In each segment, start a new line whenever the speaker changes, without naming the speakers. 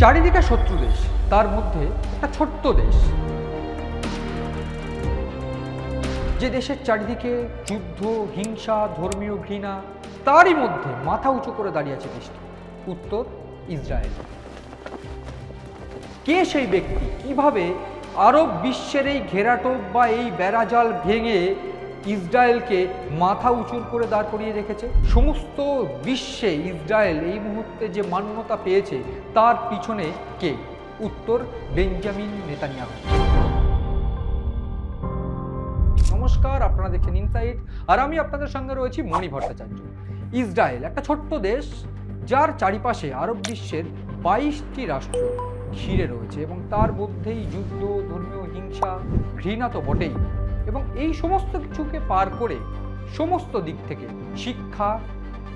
চারিদিকে শত্রু দেশ, তার মধ্যে একটা ছোট্ট দেশ। যে দেশের চারিদিকে যুদ্ধ, হিংসা, ধর্মীয় ঘৃণা, তারই মধ্যে মাথা উঁচু করে দাঁড়িয়ে আছে দেশটি। উত্তর, ইসরায়েল। কে সেই ব্যক্তি? কীভাবে আরব বিশ্বের এই ঘেরাটোপ বা এই বেড়াজাল ভেঙে ইসরায়েলকে মাথা উঁচুর করে দাঁড় করিয়ে রেখেছে। সমস্ত বিশ্বে ইসরায়েল এই মুহূর্তে যে মান্যতা পেয়েছে, তার পিছনে কে? উত্তর, বেঞ্জামিন নেতানিয়াহু। নমস্কার, আপনারা দেখছেন ইনসাইট। আর আমি আপনাদের সঙ্গে রয়েছি মণি ভট্টাচার্য। ইসরায়েল একটা ছোট্ট দেশ, যার চারিপাশে আরব বিশ্বের বাইশটি রাষ্ট্র ঘিরে রয়েছে এবং তার মধ্যেই যুদ্ধ, ধর্মীয় হিংসা ঘৃণা তো বটেই। এবং এই সমস্ত কিছুকে পার করে সমস্ত দিক থেকে শিক্ষা,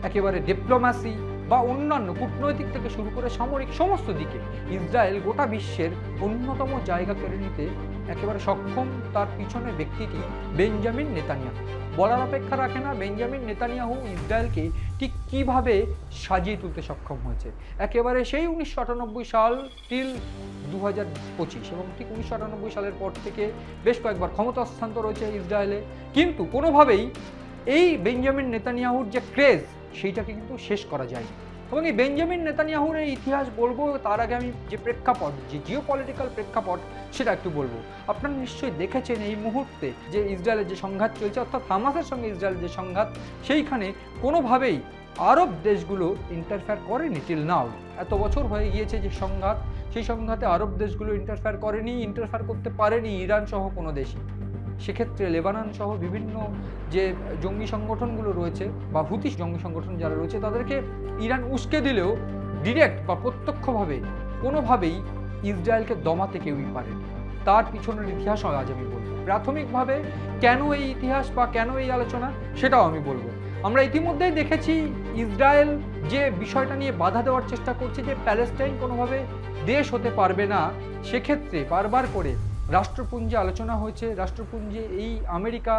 একেবারে ডিপ্লোম্যাসি বা অন্যান্য কূটনৈতিক থেকে শুরু করে সামরিক সমস্ত দিকে ইসরায়েল গোটা বিশ্বের অন্যতম জায়গা কেড়ে নিতে একেবারে সক্ষম তার পিছনের ব্যক্তিটি বেঞ্জামিন নেতানিয়াহু। বলার অপেক্ষা রাখে না বেঞ্জামিন নেতানিয়াহু ইসরায়েলকে ঠিক কীভাবে সাজিয়ে তুলতে সক্ষম হয়েছে? একেবারে সেই উনিশশো আটানব্বই সাল টিল দু হাজার পঁচিশ এবং ঠিক উনিশশো আটানব্বই সালের পর থেকে বেশ কয়েকবার ক্ষমতা হস্তান্তর রয়েছে ইসরায়েলে। কিন্তু কোনোভাবেই এই বেঞ্জামিন নেতানিয়াহুর যে ক্রেজ সেইটাকে কিন্তু শেষ করা যায়নি। এবং এই বেঞ্জামিন নেতানিয়াহুর এই ইতিহাস বলব, তার আগে আমি যে প্রেক্ষাপট, যে জিও পলিটিক্যাল প্রেক্ষাপট, সেটা একটু বলব। আপনারা নিশ্চয়ই দেখেছেন এই মুহূর্তে যে ইসরায়েলের যে সংঘাত চলছে, অর্থাৎ হামাসের সঙ্গে ইসরায়েলের যে সংঘাত, সেইখানে কোনোভাবেই আরব দেশগুলো ইন্টারফেয়ার করেনি টিল নাও এত বছর হয়ে গিয়েছে যে সংঘাত, সেই সংঘাতে আরব দেশগুলো ইন্টারফেয়ার করেনি ইন্টারফেয়ার করতে পারেনি ইরান সহ কোনো দেশই। সেক্ষেত্রে লেবানন সহ বিভিন্ন যে জঙ্গি সংগঠনগুলো রয়েছে বা হুতি জঙ্গি সংগঠন যারা রয়েছে, তাদেরকে ইরান উস্কে দিলেও ডিরেক্ট বা প্রত্যক্ষভাবে কোনোভাবেই ইসরায়েলকে দমাতে কেউই পারেনি। তার পিছনের ইতিহাস আজ আমি বলব। প্রাথমিকভাবে কেন এই ইতিহাস বা কেন এই আলোচনা, সেটাও আমি বলব। আমরা ইতিমধ্যেই দেখেছি ইসরায়েল যে বিষয়টা নিয়ে বাধা দেওয়ার চেষ্টা করছে যে প্যালেস্টাইন কোনোভাবে দেশ হতে পারবে না, সেক্ষেত্রে বারবার করে রাষ্ট্রপুঞ্জে আলোচনা হয়েছে। রাষ্ট্রপুঞ্জে এই আমেরিকা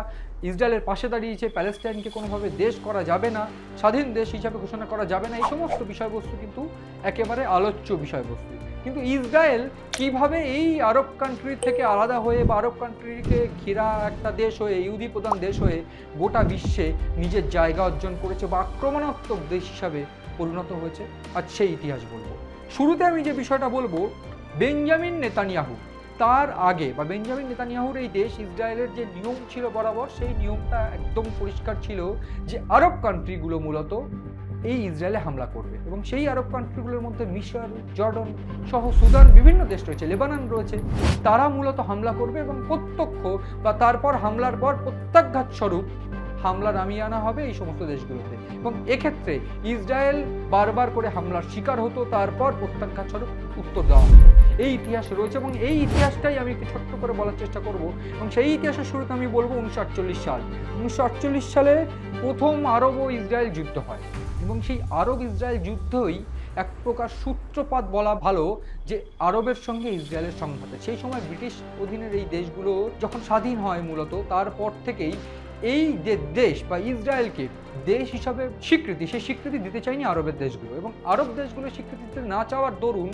ইসরায়েলের পাশে দাঁড়িয়েছে। প্যালেস্টাইনকে কোনোভাবে দেশ করা যাবে না, স্বাধীন দেশ হিসাবে ঘোষণা করা যাবে না, এই সমস্ত বিষয়বস্তু কিন্তু একেবারে আলোচ্য বিষয়বস্তু। কিন্তু ইসরায়েল কীভাবে এই আরব কান্ট্রি থেকে আলাদা হয়ে বা আরব কান্ট্রিকে ঘেরা একটা দেশ হয়ে, ইহুদি প্রধান দেশ হয়ে গোটা বিশ্বে নিজের জায়গা অর্জন করেছে বা আক্রমণাত্মক দেশ হিসাবে পরিণত হয়েছে আর সেই ইতিহাস বলব। শুরুতে আমি যে বিষয়টা বলব, বেঞ্জামিন নেতানিয়াহু তার আগে বা বেঞ্জামিন নেতানিয়াহুর এই দেশ ইসরায়েলের যে নিয়ম ছিল বরাবর, সেই নিয়মটা একদম পরিষ্কার ছিল যে আরব কান্ট্রিগুলো মূলত এই ইসরায়েলে হামলা করবে এবং সেই আরব কান্ট্রিগুলোর মধ্যে মিশর, জর্ডন সহ সুদান বিভিন্ন দেশ রয়েছে, লেবানন রয়েছে, তারা মূলত হামলা করবে এবং প্রত্যক্ষ বা তারপর হামলার পর প্রত্যাঘাত স্বরূপ হামলা নামিয়ে আনা হবে এই সমস্ত দেশগুলোতে। এবং এক্ষেত্রে ইসরায়েল বারবার করে হামলার শিকার হতো, তারপর প্রত্যাঘাত স্বরূপ উত্তর দেওয়া হতো। এই ইতিহাস রয়েছে এবং এই ইতিহাসটাই আমি একটু ছোট্ট করে বলার চেষ্টা করব এবং সেই ইতিহাসের শুরুতে আমি বলব উনিশশো আটচল্লিশ সাল। উনিশশো আটচল্লিশ সালে প্রথম আরব ও ইসরায়েল যুদ্ধ হয় এবং সেই আরব ইসরায়েল যুদ্ধই এক প্রকার সূত্রপাত বলা ভালো যে আরবের সঙ্গে ইসরায়েলের সংঘাতে। সেই সময় ব্রিটিশ অধীনের এই দেশগুলো যখন স্বাধীন হয় মূলত, তারপর থেকেই এই যে দেশ বা ইসরায়েলকে দেশ হিসাবে স্বীকৃতি, সেই স্বীকৃতি দিতে চায়নি আরবের দেশগুলো এবং আরব দেশগুলো স্বীকৃতি দিতে না চাওয়ার দরুন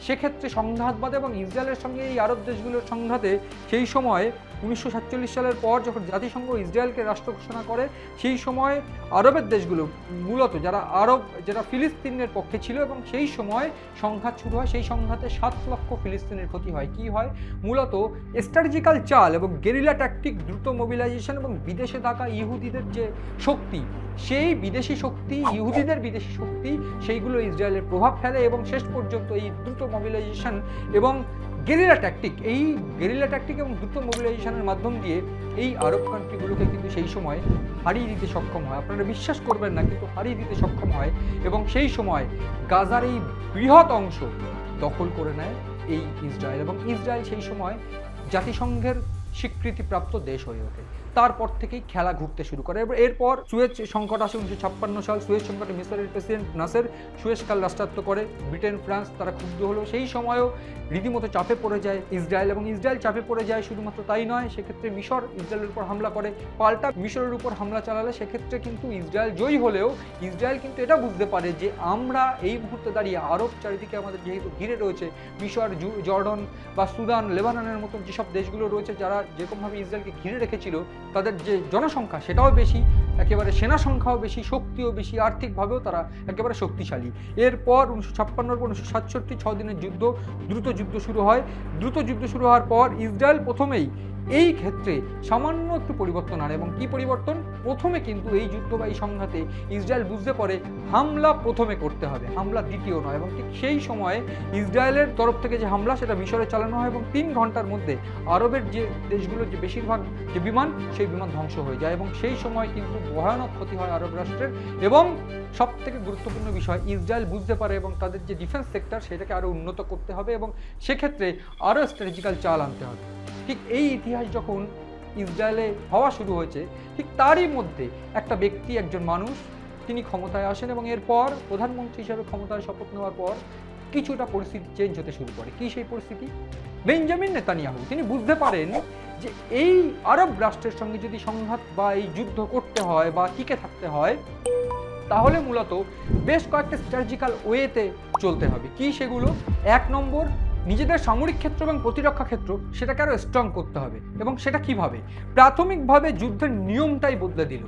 সেক্ষেত্রে সংঘাতবাদ এবং ইসরায়েলের সঙ্গে এই আরব দেশগুলোর সংঘাতে সেই সময় উনিশশো সাতচল্লিশ সালের পর যখন জাতিসংঘ ইসরায়েলকে রাষ্ট্র ঘোষণা করে, সেই সময় আরবের দেশগুলো, মূলত যারা আরব যারা ফিলিস্তিনের পক্ষে ছিল এবং সেই সময় সংঘাত শুরু হয়, সেই সংঘাতে সাত লক্ষ ফিলিস্তিনের ক্ষতি হয়। কি হয়? মূলত স্ট্র্যাটেজিক্যাল চাল এবং গেরিলা ট্যাকটিক দ্রুত মোবিলাইজেশন এবং বিদেশে থাকা ইহুদিদের যে শক্তি, সেই বিদেশি শক্তি, ইহুদিদের বিদেশি শক্তি, সেইগুলো ইসরায়েলের প্রভাব ফেলে এবং শেষ পর্যন্ত এই দ্রুত মোবিলাইজেশন এবং গেরিলা ট্যাকটিক এই গেরিলা ট্যাকটিক এবং দ্রুত মোবিলাইজেশনের মাধ্যম দিয়ে এই আরব কান্ট্রিগুলোকে কিন্তু সেই সময় হারিয়ে দিতে সক্ষম হয়। আপনারা বিশ্বাস করবেন না, কিন্তু হারিয়ে দিতে সক্ষম হয় এবং সেই সময় গাজার এই বৃহৎ অংশ দখল করে নেয় এই ইসরায়েল এবং ইসরায়েল সেই সময় জাতিসংঘের স্বীকৃতিপ্রাপ্ত দেশ হয়ে ওঠে। তারপর থেকেই খেলা ঘুরতে শুরু করে। এবার এরপর সুয়েজ সংকট আসে উনিশশো ছাপ্পান্ন সাল। সুয়েজ সংকটে মিসরের প্রেসিডেন্ট নাসের সুয়েজ কাল রাষ্ট্রায়ত্ত করে। ব্রিটেন, ফ্রান্স তারা ক্ষুব্ধ হলো। সেই সময়ও রীতিমতো চাপে পড়ে যায় ইসরায়েল এবং ইসরায়েল চাপে পড়ে যায় শুধুমাত্র তাই নয়, সেক্ষেত্রে মিশর ইসরায়েলের উপর হামলা করে। পাল্টা মিশরের উপর হামলা চালালে সেক্ষেত্রে কিন্তু ইসরায়েল জয়ী হলেও ইসরায়েল কিন্তু এটা বুঝতে পারে যে আমরা এই মুহূর্তে দাঁড়িয়ে আরব চারিদিকে আমাদের যেহেতু ঘিরে রয়েছে, মিশর জর্ডন বা সুদান, লেবাননের মতন যেসব দেশগুলো রয়েছে যারা যেরকমভাবে ইসরায়েলকে ঘিরে রেখেছিল, তাদের যে জনসংখ্যা সেটাও বেশি, একেবারে সেনা সংখ্যাও বেশি, শক্তিও বেশি, আর্থিকভাবেও তারা একেবারে শক্তিশালী। এরপর উনিশশো ছাপ্পান্ন উনিশশো সাতষট্টি ছ দিনের যুদ্ধ, দ্রুত যুদ্ধ শুরু হয়। দ্রুত যুদ্ধ শুরু হওয়ার পর ইসরায়েল প্রথমেই এই ক্ষেত্রে সামান্য একটু পরিবর্তন আনে এবং কি পরিবর্তন? প্রথমে কিন্তু এই যুদ্ধ বা এই সংঘাতে ইসরায়েল বুঝতে পারে হামলা প্রথমে করতে হবে, হামলা দ্বিতীয় নয় এবং ঠিক সেই সময়ে ইসরায়েলের তরফ থেকে যে হামলা, সেটা মিশরে চালানো হয় এবং তিন ঘণ্টার মধ্যে আরবের যে দেশগুলোর যে বেশিরভাগ যে বিমান, সেই বিমান ধ্বংস হয়ে যায় এবং সেই সময় কিন্তু ভয়ানক ক্ষতি হয় আরব রাষ্ট্রের এবং সব থেকে গুরুত্বপূর্ণ বিষয়, ইসরায়েল বুঝতে পারে এবং তাদের যে ডিফেন্স সেক্টর সেটাকে আরও উন্নত করতে হবে এবং সেক্ষেত্রে আরও স্ট্র্যাটেজিক্যাল চাল আনতে হবে। ঠিক এই ইতিহাস যখন ইসরায়েলে হওয়া শুরু হয়েছে, ঠিক তারই মধ্যে একটা ব্যক্তি, একজন মানুষ, তিনি ক্ষমতায় আসেন এবং এরপর প্রধানমন্ত্রী হিসাবে ক্ষমতায় শপথ নেওয়ার পর কিছুটা পরিস্থিতি চেঞ্জ হতে শুরু করে। কি সেই পরিস্থিতি? বেঞ্জামিন নেতানিয়াহু, তিনি বুঝতে পারেন যে এই আরব রাষ্ট্রের সঙ্গে যদি সংঘাত বা এই যুদ্ধ করতে হয় বা টিকে থাকতে হয়, তাহলে মূলত বেশ কয়েকটা স্ট্র্যাটেজিক্যাল ওয়েতে চলতে হবে। কি সেগুলো? এক নম্বর নিজেদের সামরিক ক্ষেত্র এবং প্রতিরক্ষা ক্ষেত্র সেটাকে আরও স্ট্রং করতে হবে। এবং সেটা কীভাবে? প্রাথমিকভাবে যুদ্ধের নিয়মটাই বদলে দিল।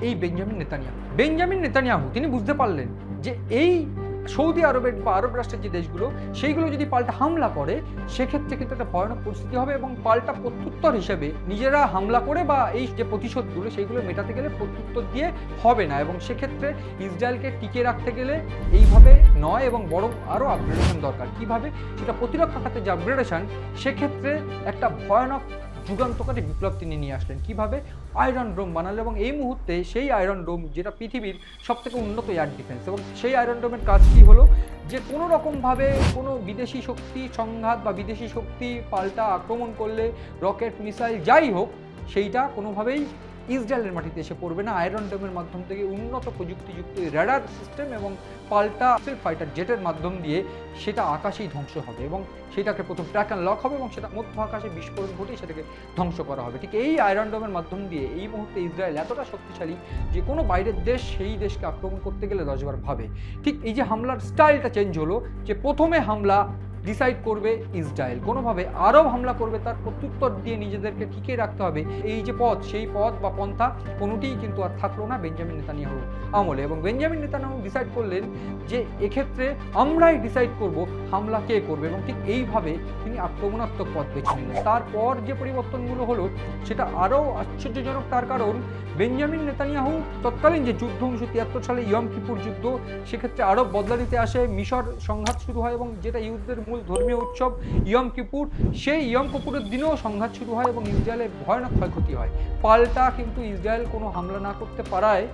এই বেঞ্জামিন নেতানিয়াহু। বেঞ্জামিন নেতানিয়াহু, তিনি বুঝতে পারলেন যে এই সৌদি আরবের বা আরব রাষ্ট্রের যে দেশগুলো, সেইগুলো যদি পাল্টা হামলা করে, সেক্ষেত্রে কিন্তু একটা ভয়ানক পরিস্থিতি হবে এবং পাল্টা প্রত্যুত্তর হিসেবে নিজেরা হামলা করে বা এই যে প্রতিশোধগুলো, সেইগুলো মেটাতে গেলে প্রত্যুত্তর দিয়ে হবে না এবং সেক্ষেত্রে ইসরায়েলকে টিকে রাখতে গেলে এইভাবে নয় এবং বরং আরও আপগ্রেডেশন দরকার। কীভাবে? সেটা প্রতিরক্ষা খাতে যে আপগ্রেডেশন সেক্ষেত্রে একটা ভয়ানক যুগান্তকারী বিপ্লব তিনি নিয়ে আসলেন। কীভাবে? আয়রন ডোম বানালো এবং এই মুহূর্তে সেই আয়রন ডোম যেটা পৃথিবীর সব থেকে উন্নত এয়ার ডিফেন্স এবং সেই আয়রন ডোমের কাজ কী হলো? যে কোনো রকমভাবে কোনো বিদেশি শক্তি সংঘাত বা বিদেশি শক্তি পাল্টা আক্রমণ করলে রকেট মিসাইল যাই হোক, সেইটা কোনোভাবেই ইসরায়েলের মাটিতে এসে পড়বে না। আয়রন ডোমের মাধ্যম থেকে উন্নত প্রযুক্তিযুক্ত রেডার সিস্টেম এবং পাল্টা ফাইটার জেটের মাধ্যম দিয়ে সেটা আকাশেই ধ্বংস হবে এবং সেটাকে প্রথম ট্র্যাক অ্যান্ড লক হবে এবং সেটা মধ্য আকাশে বিস্ফোরণ ঘটিয়ে সেটাকে ধ্বংস করা হবে। ঠিক এই আয়রন ডোমের মাধ্যম দিয়ে এই মুহূর্তে ইসরায়েল এতটা শক্তিশালী যে কোনো বাইরের দেশ সেই দেশকে আক্রমণ করতে গেলে দশবার ভাবে। ঠিক এই যে হামলার স্টাইলটা চেঞ্জ হলো যে প্রথমে হামলা ডিসাইড করবে ইসরায়েল কোনোভাবে আরব হামলা করবে, তার প্রত্যুত্তর দিয়ে নিজেদেরকে টিকিয়ে রাখতে হবে। এই যে পথ, সেই পথ বা পন্থা, কোনোটিই কিন্তু আর থাকল না বেঞ্জামিন নেতানিয়াহু আমলে। এবং বেঞ্জামিন নেতানিয়াহু ডিসাইড করলেন যে এক্ষেত্রে আমরাই ডিসাইড করব হামলা কে করবে এবং ঠিক এইভাবে তিনি আক্রমণাত্মক পথ বেছে নিলেন। তারপর যে পরিবর্তনগুলো হলো, সেটা আরও আশ্চর্যজনক তার কারণ, বেঞ্জামিন নেতানিয়াহু তৎকালীন যে যুদ্ধ উনিশশো তিয়াত্তর সালে ইয়ম কিপুর যুদ্ধ, সেক্ষেত্রে আরব বদলা নিতে আসে, মিশর সংঘাত শুরু হয় এবং যেটা ইহুদদের মূল ধর্মীয় উৎসব ইয়ম কিপুর। সেই ইয়ম কিপুরের দিনেও সংঘাত শুরু হয় এবং ইসরায়েলের ভয়ানক ক্ষয়ক্ষতি হয়। পাল্টা কিন্তু ইসরায়েল কোনো হামলা না করতে পারায়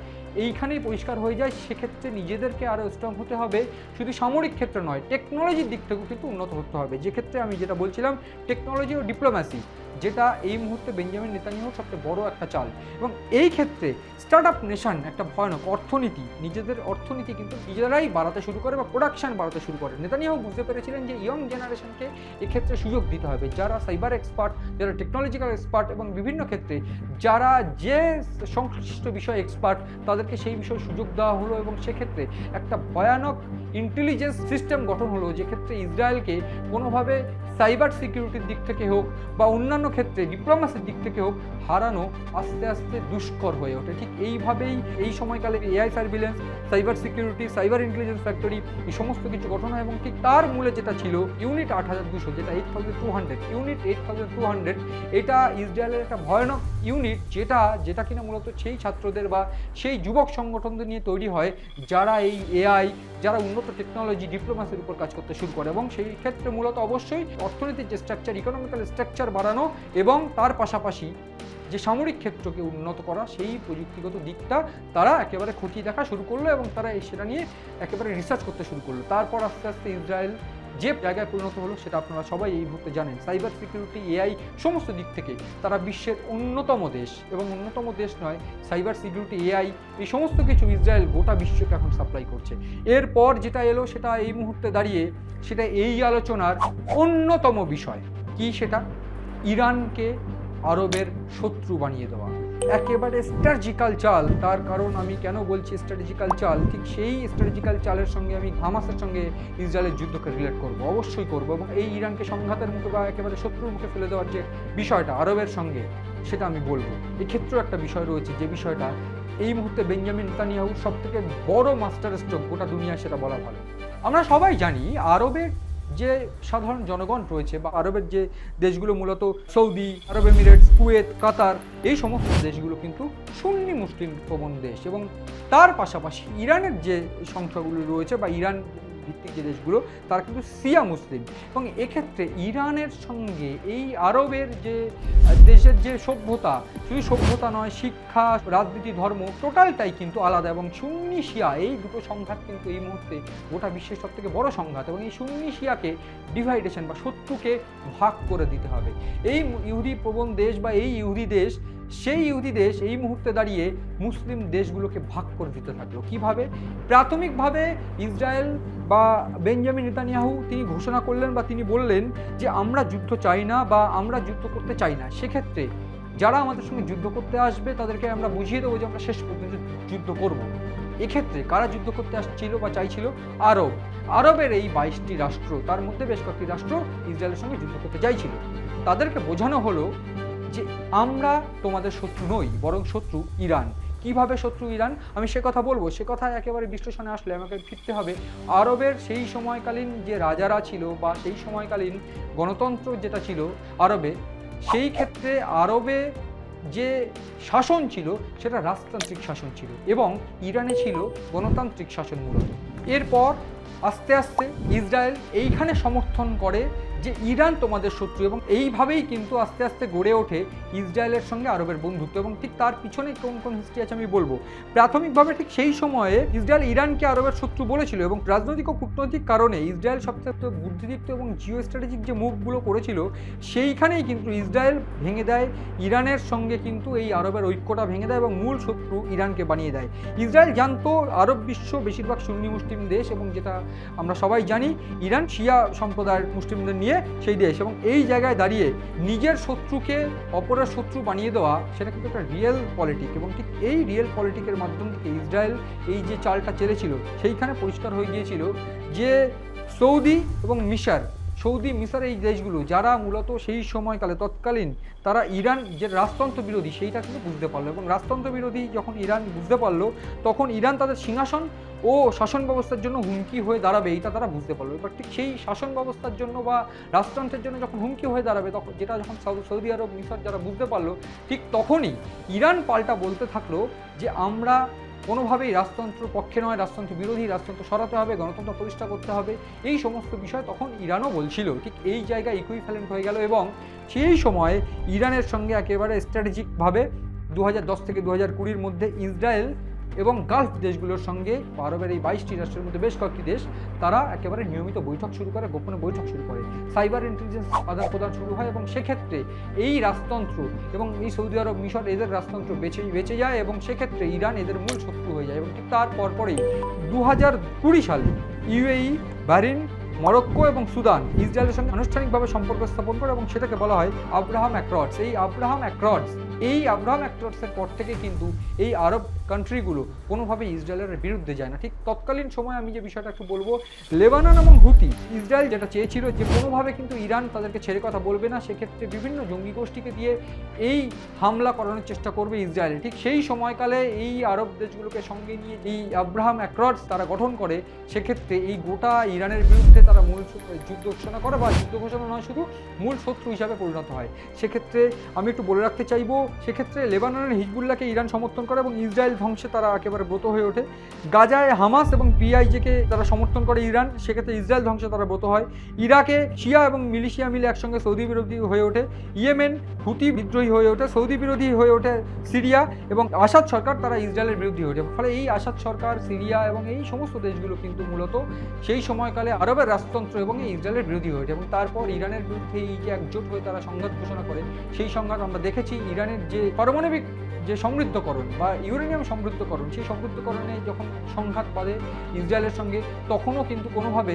এইখানেই পরিষ্কার হয়ে যায়। সেক্ষেত্রে নিজেদেরকে আরও স্ট্রং হতে হবে। শুধু সামরিক ক্ষেত্রে নয় টেকনোলজির দিক থেকেও কিন্তু উন্নত হতে হবে। যে ক্ষেত্রে আমি যেটা বলছিলাম টেকনোলজি ও ডিপ্লোম্যাসি যেটা এই মুহূর্তে বেঞ্জামিন নেতানিয়াহুর সবচেয়ে বড় একটা চাল। এবং এই ক্ষেত্রে স্টার্ট আপ নেশন একটা ভয়ানক অর্থনীতি, নিজেদের অর্থনীতি কিন্তু নিজেরাই বাড়াতে শুরু করে বা প্রোডাকশান বাড়াতে শুরু করে। নেতানিয়াহু বুঝতে পেরেছিলেন যে ইয়ং জেনারেশনকে এক্ষেত্রে সুযোগ দিতে হবে। যারা সাইবার এক্সপার্ট যারা টেকনোলজিক্যাল এক্সপার্ট এবং বিভিন্ন ক্ষেত্রে যারা যে সংশ্লিষ্ট বিষয় এক্সপার্ট তাদেরকে সেই বিষয়ে সুযোগ দেওয়া হলো এবং সেক্ষেত্রে একটা ভয়ানক ইন্টেলিজেন্স সিস্টেম গঠন হলো। যে ক্ষেত্রে ইসরায়েলকে কোনোভাবে সাইবার সিকিউরিটির দিক থেকে হোক বা অন্যান্য ক্ষেত্রে ডিপ্লোমাসির দিক থেকে হোক হারানো আস্তে আস্তে দুষ্কর হয়ে ওঠে। ঠিক এইভাবেই এই সময়কালে AI surveillance cyber security cyber intelligence factory এই সমস্ত কিছু হয় এবং ঠিক তার মূলে যেটা ছিল ইউনিট আট হাজার দুশো, যেটা eight thousand two hundred unit eight thousand two hundred এটা ইসরায়েলের একটা ভয়ানক ইউনিট যেটা যেটা কিনা মূলত সেই ছাত্রদের বা সেই যুবক সংগঠনদের নিয়ে তৈরি হয়, যারা এই এআই যারা উন্নত টেকনোলজি ডিপ্লোমাসির উপর কাজ করতে শুরু করে। এবং সেই ক্ষেত্রে মূলত অবশ্যই অর্থনীতির যে স্ট্রাকচার ইকোনমিক্যাল স্ট্রাকচার বাড়ানো এবং তার পাশাপাশি যে সামরিক ক্ষেত্রকে উন্নত করা, সেই প্রযুক্তিগত দিকটা তারা একেবারে খতিয়ে দেখা শুরু করল এবং তারা সেটা নিয়ে একেবারে রিসার্চ করতে শুরু করল। তারপর আস্তে আস্তে ইসরায়েল যে জায়গায় পরিণত হলো সেটা আপনারা সবাই এই মুহূর্তে জানেন। সাইবার সিকিউরিটি এআই সমস্ত দিক থেকে তারা বিশ্বের অন্যতম দেশ এবং অন্যতম দেশ নয় সাইবার সিকিউরিটি এআই এই সমস্ত কিছু ইসরায়েল গোটা বিশ্বকে এখন সাপ্লাই করছে। এরপর যেটা এলো সেটা এই মুহূর্তে দাঁড়িয়ে সেটা এই আলোচনার অন্যতম বিষয়। কি সেটা? ইরানকে আরবের শত্রু বানিয়ে দেওয়া। একেবারে স্ট্র্যাটেজিক্যাল চাল, তার কারণ আমি কেন বলছি স্ট্র্যাটেজিক্যাল চাল? ঠিক সেই স্ট্র্যাটেজিক্যাল চালের সঙ্গে আমি হামাসের সঙ্গে ইসরায়েলের যুদ্ধকে রিলেট করব, অবশ্যই করব এবং এই ইরানকে সংঘাতের মুখে বা একেবারে শত্রুর মুখে ফেলে দেওয়ার যে বিষয়টা আরবের সঙ্গে, সেটা আমি বলব। এক্ষেত্রেও একটা বিষয় রয়েছে, যে বিষয়টা এই মুহূর্তে বেঞ্জামিন নেতানিয়াহুর সব থেকে বড় মাস্টার স্ট্রোক গোটা দুনিয়া সেটা বলা ভালো। আমরা সবাই জানি আরবের যে সাধারণ জনগণ রয়েছে বা আরবের যে দেশগুলো মূলত সৌদি, আরব এমিরেটস, কুয়েত, কাতার, এই সমস্ত দেশগুলো কিন্তু সুন্নি মুসলিম প্রবণ দেশ এবং তার পাশাপাশি ইরানের যে সংখ্যাগুলো রয়েছে বা ইরান ভিত্তিক যে দেশগুলো, তারা কিন্তু সিয়া মুসলিম। এবং এক্ষেত্রে ইরানের সঙ্গে এই আরবের যে, দেশের যে সভ্যতা শুধু সভ্যতা নয়, শিক্ষা, রাজনীতি, ধর্ম, টোটালটাই কিন্তু আলাদা। এবং সুন্নি শিয়া, এই দুটো সংঘাত কিন্তু এই মুহূর্তে গোটা বিশ্বের সব থেকে বড় সংঘাত। এবং এই সুন্নি শিয়াকে ডিভাইডেশন বা শত্রুকে ভাগ করে দিতে হবে। এই ইহুদি প্রবণ দেশ বা এই ইহুদি দেশ সেই ইহুদি দেশ এই মুহূর্তে দাঁড়িয়ে মুসলিম দেশগুলোকে ভাগ করে দিতে থাকল। কীভাবে? প্রাথমিকভাবে ইসরায়েল বা বেঞ্জামিন নেতানিয়াহু তিনি ঘোষণা করলেন বা তিনি বললেন যে, আমরা যুদ্ধ চাই না বা আমরা যুদ্ধ করতে চাই না। সেক্ষেত্রে যারা আমাদের সঙ্গে যুদ্ধ করতে আসবে, তাদেরকে আমরা বুঝিয়ে দেবো যে, আমরা শেষ পর্যন্ত যুদ্ধ করব। এক্ষেত্রে কারা যুদ্ধ করতে আসছিল বা চাইছিল? আরব। আরবের এই বাইশটি রাষ্ট্র, তার মধ্যে বেশ কয়েকটি রাষ্ট্র ইসরায়েলের সঙ্গে যুদ্ধ করতে চাইছিল। তাদেরকে বোঝানো হলো যে আমরা তোমাদের শত্রু নই, বরং শত্রু ইরান। কীভাবে শত্রু ইরান? আমি সে কথা বলব। সে কথা একেবারে বিশ্লেষণে আসলে আমাকে ফিরতে হবে। আরবের সেই সময়কালীন যে রাজারা ছিল বা সেই সময়কালীন গণতন্ত্র যেটা ছিল আরবে, সেই ক্ষেত্রে আরবে যে শাসন ছিল, সেটা রাজতান্ত্রিক শাসন ছিল এবং ইরানে ছিল গণতান্ত্রিক শাসন মূলত। এরপর আস্তে আস্তে ইসরায়েল এইখানে সমর্থন করে যে ইরান তোমাদের শত্রু এবং এইভাবেই কিন্তু আস্তে আস্তে গড়ে ওঠে ইসরায়েলের সঙ্গে আরবের বন্ধুত্ব এবং ঠিক তার পিছনে কোন কোন হিস্ট্রি আছে আমি বলব। প্রাথমিকভাবে ঠিক সেই সময়ে ইসরায়েল ইরানকে আরবের শত্রু বলেছিল এবং রাজনৈতিক ও কূটনৈতিক কারণে ইসরায়েল সবচেয়ে বুদ্ধিদীপ্ত এবং জিও স্ট্র্যাটেজিক যে মুভগুলো করেছিল, সেইখানেই কিন্তু ইসরায়েল ভেঙে দেয়, ইরানের সঙ্গে কিন্তু এই আরবের ঐক্যটা ভেঙে দেয় এবং মূল শত্রু ইরানকে বানিয়ে দেয়। ইসরায়েল জানতো আরব বিশ্ব বেশিরভাগ সুন্নি মুসলিম দেশ এবং যেটা আমরা সবাই জানি, ইরান শিয়া সম্প্রদায়ের মুসলিমদের নিয়ে সেই দেশ এবং এই জায়গায় দাঁড়িয়ে নিজের শত্রুকে অপরের শত্রু বানিয়ে দেওয়া, সেটা কিন্তু একটা রিয়েল পলিটিক এবং ঠিক এই রিয়েল পলিটিকের মাধ্যম থেকে ইসরায়েল এই যে চালটা চেলেছিল, সেইখানে পরিষ্কার হয়ে গিয়েছিল যে সৌদি এবং মিশর, সৌদি, মিশর এই দেশগুলো যারা মূলত সেই সময়কালে তৎকালীন তারা ইরান যে রাজতন্ত্র বিরোধী, সেইটা কিন্তু বুঝতে পারল এবং রাজতন্ত্র বিরোধী যখন ইরান বুঝতে পারল, তখন ইরান তাদের সিংহাসন ও শাসন ব্যবস্থার জন্য হুমকি হয়ে দাঁড়াবে, এইটা তারা বুঝতে পারল। এবার ঠিক সেই শাসন ব্যবস্থার জন্য বা রাজতন্ত্রের জন্য যখন হুমকি হয়ে দাঁড়াবে, তখন যেটা যখন সৌদি আরব মিশর যারা বুঝতে পারল, ঠিক তখনই ইরান পাল্টা বলতে থাকল যে, আমরা কোনোভাবেই রাজতন্ত্র পক্ষে নয়, রাজতন্ত্র বিরোধী, রাজতন্ত্র সরাতে হবে, গণতন্ত্র প্রতিষ্ঠা করতে হবে। এই সমস্ত বিষয় তখন ইরানও বলছিল। ঠিক এই জায়গায় ইকুইফ্যালেন্ট হয়ে গেল এবং সেই সময় ইরানের সঙ্গে একেবারে স্ট্র্যাটেজিকভাবে দু হাজার দশ থেকে দু হাজার মধ্যে ইসরায়েল এবং গালফ দেশগুলোর সঙ্গে আরবের এই বাইশটি রাষ্ট্রের মধ্যে বেশ কয়েকটি দেশ, তারা একেবারে নিয়মিত বৈঠক শুরু করে, গোপনে বৈঠক শুরু করে। সাইবার ইন্টেলিজেন্স আদান প্রদান শুরু হয় এবং সেক্ষেত্রে এই রাজতন্ত্র এবং এই সৌদি আরব মিশর এদের রাজতন্ত্র বেঁচে বেঁচে যায় এবং সেক্ষেত্রে ইরান এদের মূল শত্রু হয়ে যায় এবং ঠিক তার পরপরেই দু হাজার কুড়ি সালে ইউএই, বাহরিন, মরক্কো এবং সুদান ইসরায়েলের সঙ্গে আনুষ্ঠানিকভাবে সম্পর্ক স্থাপন করে এবং সেটাকে বলা হয় আব্রাহাম অ্যাক্রডস। এই আব্রাহাম অ্যাক্রডস এই আব্রাহাম অ্যাক্রডসের পর থেকে কিন্তু এই আরব কান্ট্রিগুলো কোনোভাবে ইসরায়েলের বিরুদ্ধে যায় না। ঠিক তৎকালীন সময় আমি যে বিষয়টা একটু বলব, লেবানন এবং হুতি, ইসরায়েল যেটা চেয়েছিল যে কোনোভাবে কিন্তু ইরান তাদেরকে ছেড়ে কথা বলবে না, সেক্ষেত্রে বিভিন্ন জঙ্গি গোষ্ঠীকে দিয়ে এই হামলা করানোর চেষ্টা করবে ইসরায়েল। ঠিক সেই সময়কালে এই আরব দেশগুলোকে সঙ্গে নিয়ে এই আব্রাহাম অ্যাক্রডস তারা গঠন করে, সেক্ষেত্রে এই গোটা ইরানের বিরুদ্ধে তারা মূল যুদ্ধ ঘোষণা করে বা যুদ্ধ ঘোষণা নয়, শুধু মূল শত্রু হিসাবে পরিণত হয়। সেক্ষেত্রে আমি একটু বলে রাখতে চাইব সেক্ষেত্রে লেবাননের হিজবুল্লাহকে ইরান সমর্থন করে এবং ইসরায়েল ধ্বংসে তারা একেবারে ব্রত হয়ে ওঠে। গাজায় হামাস এবং পিআইজেকে তারা সমর্থন করে ইরান, সেক্ষেত্রে ইসরায়েল ধ্বংসে তারা ব্রত হয়। ইরাকে শিয়া এবং মিলিশিয়া মিলে একসঙ্গে সৌদি বিরোধী হয়ে ওঠে। ইয়েমেন, হুতি বিদ্রোহী হয়ে ওঠে, সৌদি বিরোধী হয়ে ওঠে সিরিয়া এবং আসাদ সরকার তারা ইসরায়েলের বিরোধী হয়ে ওঠে। ফলে এই আসাদ সরকার, সিরিয়া এবং এই সমস্ত দেশগুলো কিন্তু মূলত সেই সময়কালে আরবের রাজতন্ত্র এবং ইসরায়েলের বিরোধী হয়ে ওঠে এবং তারপর ইরানের বিরুদ্ধে এই যে একজোট হয়ে তারা সংঘাত ঘোষণা করে, সেই সংঘাত আমরা দেখেছি। ইরানের যে পারমাণবিক যে সমৃদ্ধকরণ বা ইউরেনিয়াম সমৃদ্ধকরণ, সেই সমৃদ্ধকরণে যখন সংঘাত বাঁধে ইসরায়েলের সঙ্গে, তখনও কিন্তু কোনোভাবে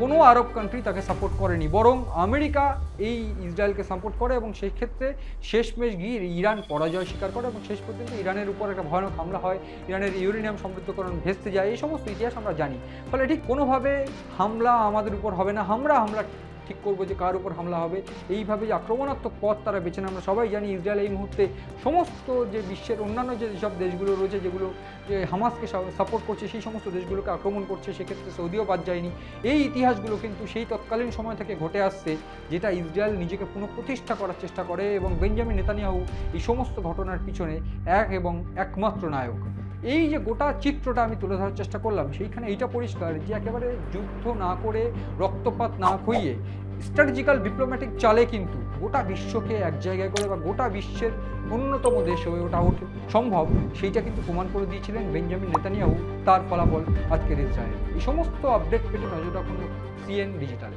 কোনো আরব কান্ট্রি তাকে সাপোর্ট করেনি। বরং আমেরিকা এই ইসরায়েলকে সাপোর্ট করে এবং সেই ক্ষেত্রে শেষমেশ গিয়ে ইরান পরাজয় স্বীকার করে এবং শেষ পর্যন্ত ইরানের উপর একটা ভয়ানক হামলা হয়, ইরানের ইউরেনিয়াম সমৃদ্ধকরণ ভেস্তে যায়, এই সমস্ত ইতিহাস আমরা জানি। ফলে ঠিক কোনোভাবে হামলা আমাদের উপর হবে না। আমরা হামলা ঠিক করব যে কার উপর হামলা হবে। এইভাবে যে আক্রমণাত্মক পথ তারা বেছে নেয়। আমরা সবাই জানি ইসরায়েল এই মুহূর্তে সমস্ত যে বিশ্বের অন্যান্য যে যেসব দেশগুলো রয়েছে, যেগুলো যে হামাসকে সাপোর্ট করছে, সেই সমস্ত দেশগুলোকে আক্রমণ করছে, সেক্ষেত্রে সৌদিও বাদ যায়নি। এই ইতিহাসগুলো কিন্তু সেই তৎকালীন সময় থেকে ঘটে আসছে, যেটা ইসরায়েল নিজেকে পুনঃপ্রতিষ্ঠা করার চেষ্টা করে এবং বেঞ্জামিন নেতানিয়াহু এই সমস্ত ঘটনার পিছনে এক এবং একমাত্র নায়ক। এই যে গোটা চিত্রটা আমি তুলে ধরার চেষ্টা করলাম, সেইখানে এইটা পরিষ্কার যে একেবারে যুদ্ধ না করে রক্তপাত না খইয়ে স্ট্র্যাটেজিক্যাল ডিপ্লোম্যাটিক চালে কিন্তু গোটা বিশ্বকে এক জায়গায় করে বা গোটা বিশ্বের অন্যতম দেশ হয়ে ওঠা ওঠে সম্ভব। সেইটা কিন্তু প্রমাণ করে দিয়েছিলেন বেঞ্জামিন নেতানিয়াহু, তার ফলাফল আজকের ইসরায়েল। এই সমস্ত আপডেট পেতে নজর রাখুন সিএন ডিজিটালে